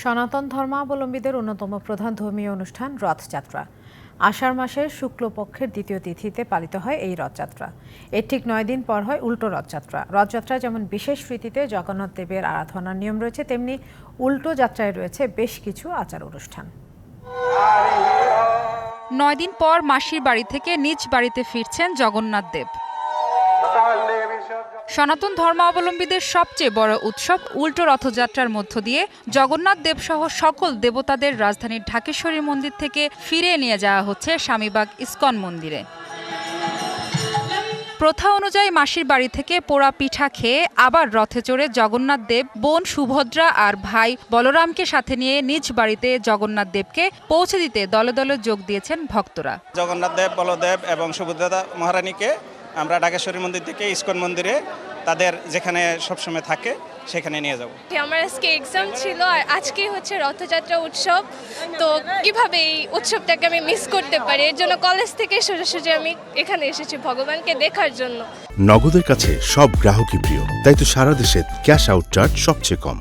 সনাতন ধর্মাবলম্বীদের অন্যতম প্রধান ধর্মীয় অনুষ্ঠান রথযাত্রা। আষাঢ় মাসের শুক্লপক্ষের দ্বিতীয় তিথিতে পালিত হয় এই রথযাত্রা। এর ঠিক নয় দিন পর হয় উল্টো রথযাত্রা। রথযাত্রা যেমন বিশেষ রীতিতে জগন্নাথ দেবের আরাধনার নিয়ম রয়েছে তেমনি উল্টো যাত্রায় রয়েছে বেশ কিছু আচার অনুষ্ঠান। নয় দিন পর মাসির বাড়ি থেকে নিজ বাড়িতে ফিরছেন জগন্নাথ দেব। সনাতন ধর্মাবলম্বীদের সবচেয়ে বড় উৎসব উল্টো রথযাত্রার মধ্য দিয়ে জগন্নাথ দেবসহ সকল দেবতাদের রাজধানীর ঢাকেশ্বরী মন্দির থেকে ফিরে নিয়ে যাওয়া হচ্ছে স্বামীবাগ ইস্কন মন্দিরে। প্রথা অনুযায়ী মাসির বাড়ি থেকে পোড়া পিঠা খেয়ে আবার রথে চড়ে জগন্নাথ দেব, বোন সুভদ্রা আর ভাই বলরামকে সাথে নিয়ে নিজ বাড়িতে জগন্নাথ দেবকে পৌঁছে দিতে দলে দলে যোগ দিয়েছেন ভক্তরা। জগন্নাথ দেব, বলদেব এবং সুভদ্রা মহারানীকে আমরা ঢাকেশ্বরী মন্দির থেকে ইস্কন মন্দিরে তাদের যেখানে সবসময় থাকে সেখানে নিয়ে যাব। আমার আজকে এক্সাম ছিল আর আজকেই হচ্ছে রথযাত্রা উৎসব। তো কীভাবে এই উৎসবটাকে আমি মিস করতে পারি? এর জন্য কলেজ থেকে সোজাসুজি আমি এখানে এসেছি ভগবানকে দেখার জন্য। নগদের কাছে সব গ্রাহকই প্রিয় তাই তো সারা দেশে ক্যাশ আউট চার্জ সবচেয়ে কম।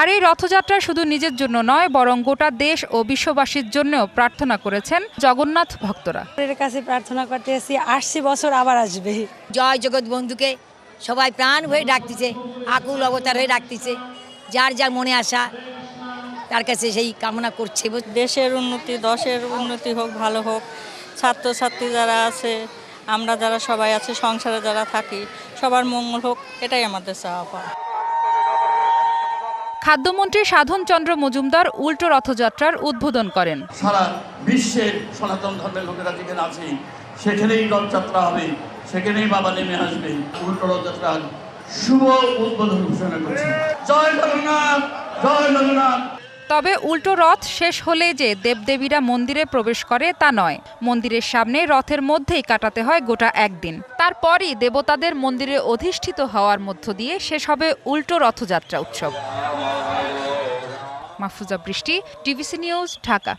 আর এই রথযাত্রা শুধু নিজের জন্য নয় বরং গোটা দেশ ও বিশ্ববাসীর জন্যও প্রার্থনা করেছেন জগন্নাথ ভক্তরা। এর কাছে প্রার্থনা করতে এসেছি আসছি বছর আবার আসবে। জয় জগৎ বন্ধুকে সবাই প্রাণ হয়ে ডাকতেছে আকুল অবতার হয়ে ডাকতেছে যার যার মনে আসা তার কাছে সেই কামনা করছে। দেশের উন্নতি দশের উন্নতি হোক ভালো হোক ছাত্রছাত্রী যারা আছে আমরা যারা সবাই আছে সংসারে যারা থাকি সবার মঙ্গল হোক এটাই আমাদের চাওয়া পাওয়া। খাদ্যমন্ত্রী সাধন চন্দ্র মজুমদার উল্টো রথযাত্রার উদ্বোধন করেন। সারা বিশ্বের সনাতন ধর্মের লোকেরা যেখানে আছে, সেখানেই রথযাত্রা হবে, সেখানেই বাবা নেমে আসবে, উল্টো রথযাত্রা শুভ উদ্বোধন ঘোষণা করছে জয় জগন্নাথ জয় জগন্নাথ তবে উল্টো রথ শেষ হলে যে দেবদেবীরা মন্দিরে প্রবেশ করে তা নয়। মন্দিরের সামনে রথের মধ্যেই কাটাতে হয় গোটা একদিন। তারপরই দেবতাদের মন্দিরে অধিষ্ঠিত হওয়ার মধ্য দিয়ে শেষ হবে উল্টো রথযাত্রা উৎসব। মাহফুজা বৃষ্টি, টিভিসি নিউজ, ঢাকা।